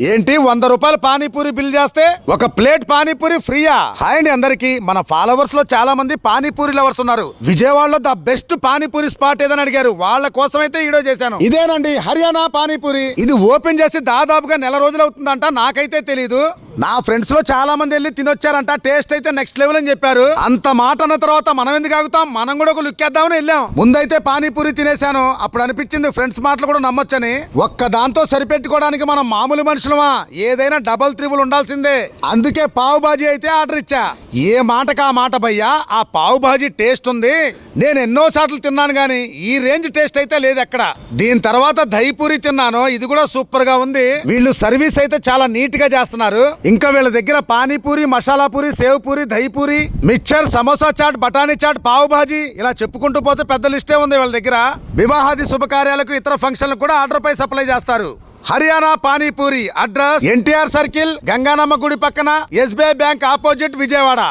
ఏంటి వంద రూపాయలు పానీపూరి బిల్ చేస్తే ఒక ప్లేట్ పానీపూరి ఫ్రీయా? హాయ్ అండి అందరికి. మన ఫాలోవర్స్లో చాలా మంది పానీపూరి లవర్స్ ఉన్నారు. విజయవాడలో ద బెస్ట్ పానీపూరి స్పాట్ ఏదని అడిగారు. వాళ్ళ కోసం అయితే ఈడో చేశాను. ఇదేనండి హర్యానా పానీపూరి. ఇది ఓపెన్ చేసి దాదాపుగా నెల రోజులు అవుతుందంట. నాకైతే తెలీదు. నా ఫ్రెండ్స్లో చాలా మంది వెళ్ళి తినొచ్చారంట. టేస్ట్ అయితే నెక్స్ట్ లెవెల్ అని చెప్పారు. అంత మాట అన్న తర్వాత మనం ఎందుకు ఆగుతాం? మనం కూడా ఒక లుక్ వేద్దామని వెళ్ళాం. ముందైతే పానీపూరి తినేశాను. అప్పుడు అనిపించింది ఫ్రెండ్స్ మాటలు కూడా నమ్మొచ్చని. ఒక్క దాంతో సరిపెట్టుకోవడానికి మనం మామూలు మనుషులమా? ఏదైనా డబల్ త్రిబుల్ ఉండాల్సిందే. అందుకే పావు బాజీ అయితే ఆర్డర్ ఇచ్చా. ఏ మాటకా మాట భయ్యా? ఆ పావు బాజీ టేస్ట్ ఉంది. నేను ఎన్నో సార్లు తిన్నాను గానీ ఈ రేంజ్ టేస్ట్ అయితే లేదు ఎక్కడ దీని తర్వాత దహిపూరి తిన్నాను. ఇది కూడా సూపర్గా ఉంది. వీళ్ళు సర్వీస్ అయితే చాలా నీట్గా చేస్తున్నారు. ఇంకా వీళ్ళ దగ్గర పానీపూరి మసాలా పూరి సేవ్ పూరి దహి పూరి మిక్చర్ సమోసా చాట్ బఠానీ చాట్ పావు భాజీ ఇలా చెప్పుకుంటూ పోతే పెద్ద లిస్టే ఉంది వీళ్ళ దగ్గర. వివాహాది శుభకార్యాలకు ఇతర ఫంక్షన్లకు కూడా ఆర్డర్ పై సప్లై చేస్తారు. హర్యానా పానీపూరి అడ్రస్ ఎన్టీఆర్ సర్కిల్ గంగానమ్మ గుడి పక్కన ఎస్బీఐ బ్యాంక్ ఆపోజిట్ విజయవాడ.